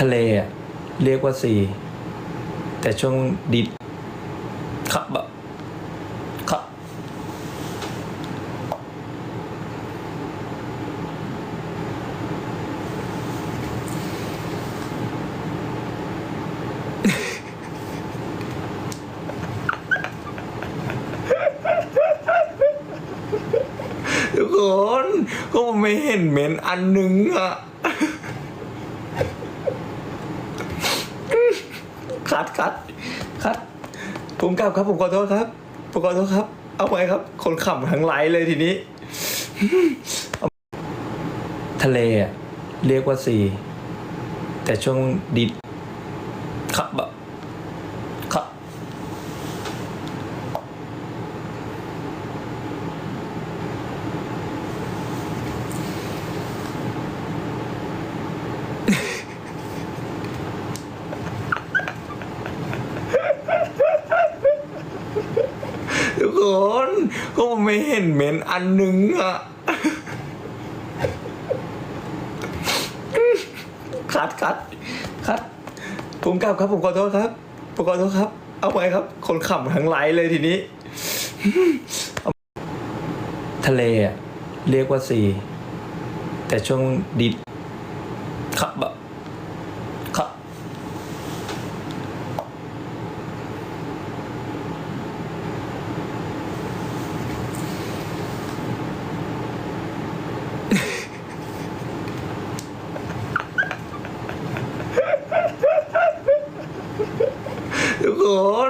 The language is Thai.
ทะเลอะเรียกว่าซีแต่ช่วงดิดขับแบบขับทุกคนก็ไม่เห็นเหม็นอันหนึงอะ คัดคัดคัดผมกลับครับ ผมขอโทษครับ ผมขอโทษครับ เอาไปครับ คนขำทั้งไลฟ์เลยทีนี้ ทะเลอะเรียกว่าซีแต่ช่วงดิดขับแบบขับ ทุ กคนก็ไม่เห็นเหม็นอันหนึ่งอะคัดคัดคัดผมกลับครับ ผมขอโทษครับ ผมขอโทษครับ เอาไปครับ คนขำทั้งไลฟ์เลยทีนี้ ทะเลอะเรียกว่าซีแต่ช่วงดิดขับแบบ Igor.